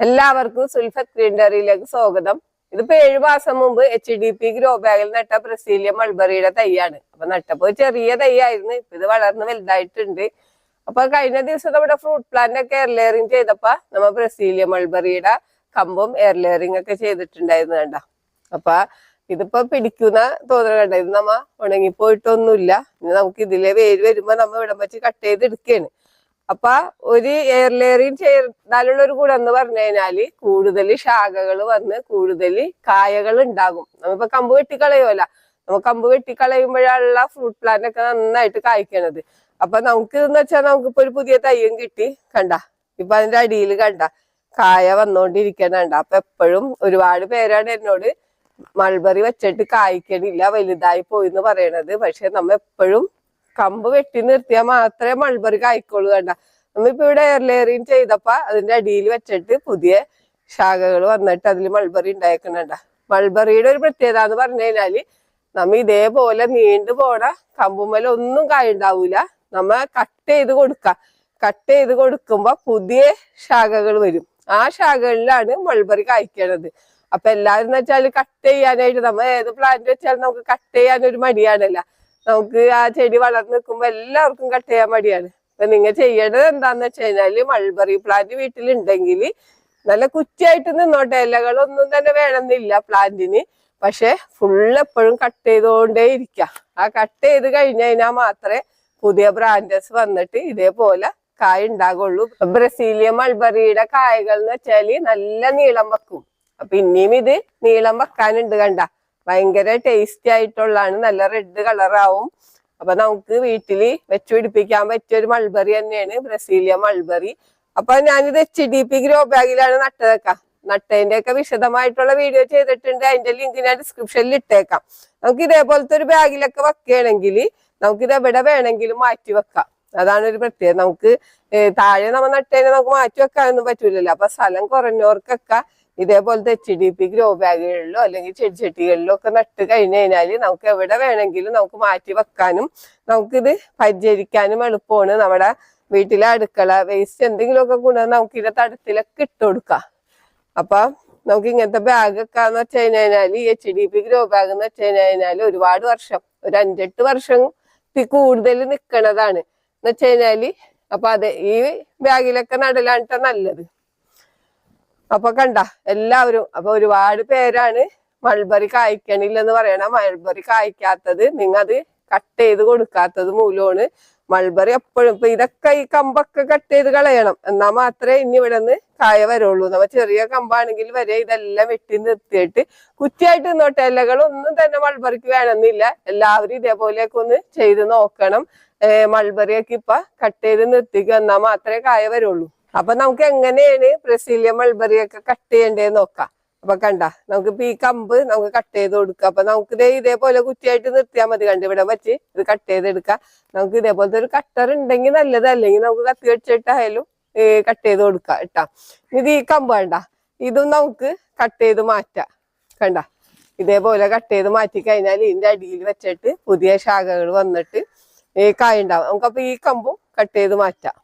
എല്ലാവർക്കും സുൽഫത്ത് ഗ്രീൻഡറിയിലേക്ക് സ്വാഗതം. ഇതിപ്പോ ഏഴു മാസം മുമ്പ് എച്ച് ഡി പി ഗ്രോ ബാഗിൽ നട്ട ബ്രസീലിയ മൾബറിയുടെ തൈയാണ്. അപ്പൊ നട്ടപ്പോ ചെറിയ തൈയായിരുന്നു ഇപ്പൊ ഇത് വളർന്ന് വലുതായിട്ടുണ്ട്. അപ്പൊ കഴിഞ്ഞ ദിവസം നമ്മുടെ ഫ്രൂട്ട് പ്ലാന്റ് ഒക്കെ എയർലെയറിംഗ് ചെയ്തപ്പോ നമ്മ ബ്രസീലിയ മൾബറിയുടെ കമ്പും എയർ ലെയറിങ് ഒക്കെ ചെയ്തിട്ടുണ്ടായിരുന്നു കണ്ട. അപ്പൊ ഇതിപ്പോ പിടിക്കുന്ന തോന്നൽ കണ്ട. ഇത് നമ്മ ഉണങ്ങിപ്പോയിട്ടൊന്നുമില്ല. ഇനി നമുക്ക് ഇതിലെ വേര് വരുമ്പോ നമ്മ ഇവിടം വെച്ച് കട്ട് ചെയ്ത് എടുക്കുകയാണ് അപ്പൊ ഒരു എയർ ലെയറിങ് ചെയ്താലുള്ള ഒരു ഗുണം എന്ന് പറഞ്ഞു കഴിഞ്ഞാൽ കൂടുതൽ ശാഖകൾ വന്ന് കൂടുതൽ കായകൾ ഉണ്ടാകും നമ്മിപ്പോ കമ്പ് വെട്ടിക്കളയുമല്ല നമ്മ കമ്പ് വെട്ടിക്കളയുമ്പോഴുള്ള ഫ്രൂട്ട് പ്ലാന്റ് ഒക്കെ നന്നായിട്ട് കായ്ക്കണത്. അപ്പൊ നമുക്ക് എന്ന് വെച്ചാൽ നമുക്കിപ്പോ ഒരു പുതിയ തയ്യും കിട്ടി. കണ്ട? ഇപ്പൊ അതിന്റെ അടിയിൽ കണ്ട? കായ വന്നോണ്ടിരിക്കണണ്ട അപ്പൊ എപ്പോഴും ഒരുപാട് പേരാണ് എന്നോട് മൾബറി വെച്ചിട്ട് കായ്ക്കണില്ല വലുതായി പോയി എന്ന് പറയണത്. പക്ഷെ നമ്മ എപ്പോഴും കമ്പ് വെട്ടി നിർത്തിയാൽ മാത്രമേ മൾബറി കായ്ക്കുള്ളൂ കണ്ട. നമ്മളിപ്പോ ഇവിടെ എയർ ലെയറിങ് ചെയ്തപ്പോ അതിന്റെ അടിയിൽ വെച്ചിട്ട് പുതിയ ശാഖകൾ വന്നിട്ട് അതിൽ മൾബറി ഉണ്ടായേക്കണണ്ട മൾബറിയുടെ ഒരു പ്രത്യേകത എന്ന് പറഞ്ഞു കഴിഞ്ഞാൽ നമ്മ ഇതേപോലെ നീണ്ടു പോണ കമ്പുമ്മല ഒന്നും കായുണ്ടാവൂല. നമ്മ കട്ട് ചെയ്ത് കൊടുക്ക. കട്ട് ചെയ്ത് കൊടുക്കുമ്പോ പുതിയ ശാഖകൾ വരും. ആ ശാഖകളിലാണ് മൾബറി കായ്ക്കണത്. അപ്പൊ എല്ലാരും എന്ന് വെച്ചാൽ കട്ട് ചെയ്യാനായിട്ട് നമ്മ ഏത് പ്ലാന്റ് വെച്ചാലും നമുക്ക് കട്ട് ചെയ്യാൻ ഒരു മടിയാണല്ല. നമുക്ക് ആ ചെടി വളർന്നു നിൽക്കുമ്പോ എല്ലാവർക്കും കട്ട് ചെയ്യാൻ മടിയാണ്. അപ്പൊ നിങ്ങൾ ചെയ്യേണ്ടത് എന്താന്ന് വെച്ച് കഴിഞ്ഞാൽ മൾബറി പ്ലാന്റ് വീട്ടിലുണ്ടെങ്കിൽ നല്ല കുറ്റിയായിട്ട് നിന്നോട്ടെ. ഇലകളൊന്നും തന്നെ വേണമെന്നില്ല പ്ലാന്റിന് പക്ഷെ ഫുള്ള് എപ്പോഴും കട്ട് ചെയ്തുകൊണ്ടേ ഇരിക്ക. ആ കട്ട് ചെയ്ത് കഴിഞ്ഞ് കഴിഞ്ഞാൽ മാത്രമേ പുതിയ ബ്രാൻഡസ് വന്നിട്ട് ഇതേപോലെ കായ ഉണ്ടാകുള്ളൂ ബ്രസീലിയൻ മൾബറിയുടെ കായകൾ എന്ന് വെച്ചാൽ നല്ല നീളം വെക്കും. അപ്പൊ ഇനിയും ഇത് നീളം വെക്കാനുണ്ട് കണ്ട. ഭയങ്കര ടേസ്റ്റി ആയിട്ടുള്ളതാണ്. നല്ല റെഡ് കളറാവും അപ്പൊ നമുക്ക് വീട്ടിൽ വെച്ച് പിടിപ്പിക്കാൻ പറ്റിയ ഒരു മൾബറി തന്നെയാണ് ബ്രസീലിയ മൾബറി അപ്പൊ ഞാനിത് എച്ച് ഡി പി ഗ്രോ ബാഗിലാണ് നട്ടതൊക്കെ. നട്ടതിന്റെ ഒക്കെ വിശദമായിട്ടുള്ള വീഡിയോ ചെയ്തിട്ടുണ്ട്. അതിന്റെ ലിങ്ക് ഞാൻ ഡിസ്ക്രിപ്ഷനിൽ ഇട്ടേക്കാം. നമുക്ക് ഇതേപോലത്തെ ഒരു ബാഗിലൊക്കെ വെക്കുകയാണെങ്കിൽ നമുക്ക് ഇത് എവിടെ വേണമെങ്കിലും മാറ്റി വെക്കാം. അതാണ് ഒരു പ്രത്യേകത. നമുക്ക് താഴെ നമ്മൾ നട്ടതിനെ നമുക്ക് മാറ്റി വെക്കാനൊന്നും പറ്റൂലല്ലോ. അപ്പൊ സ്ഥലം കുറഞ്ഞവർക്കൊക്കെ ഇതേപോലത്തെ എച്ച് ഡി പി ഗ്രോ ബാഗുകളിലോ അല്ലെങ്കിൽ ചെടിച്ചട്ടികളിലോ ഒക്കെ നട്ട് കഴിഞ്ഞു കഴിഞ്ഞാൽ നമുക്ക് എവിടെ വേണമെങ്കിലും നമുക്ക് മാറ്റി വെക്കാനും നമുക്കിത് പരിചരിക്കാനും എളുപ്പമാണ്. നമ്മുടെ വീട്ടിലെ അടുക്കള വേസ്റ്റ് എന്തെങ്കിലുമൊക്കെ കൊണ്ടുവന്ന് നമുക്ക് ഇതിന്റെ തടത്തിലൊക്കെ ഇട്ട് കൊടുക്കാം. അപ്പൊ നമുക്ക് ഇങ്ങനത്തെ ബാഗ് ഒക്കെ എന്ന് വെച്ച് കഴിഞ്ഞാൽ ഈ H D P grow bag എന്ന് വെച്ച് കഴിഞ്ഞാൽ ഒരുപാട് വർഷം ഒരു അഞ്ചെട്ട് വർഷം കൂടുതൽ നിൽക്കണതാണ്. എന്ന് വെച്ച് കഴിഞ്ഞാൽ അപ്പൊ അതെ ഈ ബാഗിലൊക്കെ നടലാണ് നല്ലത്. അപ്പൊ കണ്ട എല്ലാവരും അപ്പൊ ഒരുപാട് പേരാണ് മൾബറി കായ്ക്കണില്ലെന്ന് പറയണ മൾബറി കായ്ക്കാത്തത്. നിങ്ങൾ അത് കട്ട് ചെയ്ത് കൊടുക്കാത്തത് മൂലമാണ് മൾബറി എപ്പോഴും ഇപ്പൊ ഇതൊക്കെ ഈ കമ്പൊക്കെ കട്ട് ചെയ്ത് കളയണം. എന്നാ മാത്രമേ ഇനി ഇവിടെ നിന്ന് കായ വരുള്ളൂ. നമ്മ ചെറിയ കമ്പാണെങ്കിൽ വരെ ഇതെല്ലാം വെട്ടി നിർത്തിയിട്ട് കുറ്റിയായിട്ട് നിന്നോട്ടെ. ഇലകളൊന്നും തന്നെ മൾബറിക്ക് വേണമെന്നില്ല. എല്ലാവരും ഇതേപോലെയൊക്കെ ഒന്ന് ചെയ്ത് നോക്കണം. മൾബറിയൊക്കെ ഇപ്പൊ കട്ട് ചെയ്ത് നിർത്തിക്കുക എന്നാ മാത്രമേ കായ വരുള്ളൂ. അപ്പൊ നമുക്ക് എങ്ങനെയാണ് ബ്രസീലിയൻ മൾബറിയൊക്കെ കട്ട് ചെയ്യേണ്ടത് നോക്കാം. അപ്പൊ കണ്ട നമുക്ക് ഈ കമ്പ് നമുക്ക് കട്ട് ചെയ്ത് കൊടുക്കാം. അപ്പൊ നമുക്ക് ഇതേ ഇതേപോലെ കുറ്റിയായിട്ട് നിർത്തിയാൽ മതി. കണ്ട് ഇവിടെ വെച്ച് ഇത് കട്ട് ചെയ്തെടുക്കാം. നമുക്ക് ഇതേപോലത്തെ ഒരു കട്ടർ ഉണ്ടെങ്കിൽ നല്ലത്. അല്ലെങ്കിൽ നമുക്ക് കത്തി വെച്ചിട്ടായാലും കട്ട് ചെയ്ത് കൊടുക്കാം ഇട്ടാ ഇത് ഈ കമ്പ് കണ്ട ഇതും നമുക്ക് കട്ട് ചെയ്ത് മാറ്റാം. കണ്ട ഇതേപോലെ കട്ട് ചെയ്ത് മാറ്റി കഴിഞ്ഞാൽ ഇതിന്റെ അടിയിൽ വെച്ചിട്ട് പുതിയ ശാഖകൾ വന്നിട്ട് ഈ കായ ഉണ്ടാവും. നമുക്കപ്പോ ഈ കമ്പും കട്ട് ചെയ്ത് മാറ്റാം.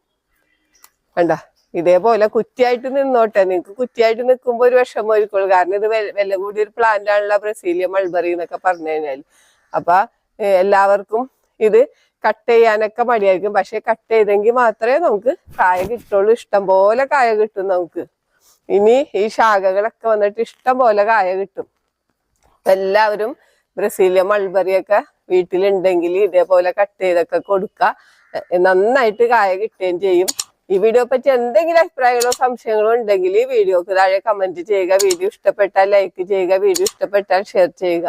കണ്ട ഇതേപോലെ കുറ്റിയായിട്ട് നിന്നോട്ടെ. നിങ്ങക്ക് കുറ്റിയായിട്ട് നിൽക്കുമ്പോ ഒരു വിഷമം ആയിരിക്കുള്ളൂ. കാരണം ഇത് വില കൂടി ഒരു പ്ലാന്റ് ആണല്ലോ ബ്രസീലിയൻ മൾബറി എന്നൊക്കെ പറഞ്ഞു കഴിഞ്ഞാൽ അപ്പൊ എല്ലാവർക്കും ഇത് കട്ട് ചെയ്യാനൊക്കെ മടിയായിരിക്കും. പക്ഷെ കട്ട് ചെയ്തെങ്കിൽ മാത്രമേ നമുക്ക് കായ കിട്ടുള്ളൂ. ഇഷ്ടം പോലെ കായ കിട്ടും നമുക്ക്. ഇനി ഈ ശാഖകളൊക്കെ വന്നിട്ട് ഇഷ്ടം പോലെ കായ കിട്ടും. എല്ലാവരും ബ്രസീലിയൻ മൾബറിയൊക്കെ വീട്ടിലുണ്ടെങ്കിൽ ഇതേപോലെ കട്ട് ചെയ്തൊക്കെ കൊടുക്ക. നന്നായിട്ട് കായ കിട്ടുകയും ചെയ്യും. ഈ വീഡിയോ പറ്റി എന്തെങ്കിലും അഭിപ്രായങ്ങളോ സംശയങ്ങളോ ഉണ്ടെങ്കിൽ ഈ വീഡിയോക്ക് താഴെ കമന്റ് ചെയ്യുക. വീഡിയോ ഇഷ്ടപ്പെട്ടാൽ ലൈക്ക് ചെയ്യുക. വീഡിയോ ഇഷ്ടപ്പെട്ടാൽ ഷെയർ ചെയ്യുക.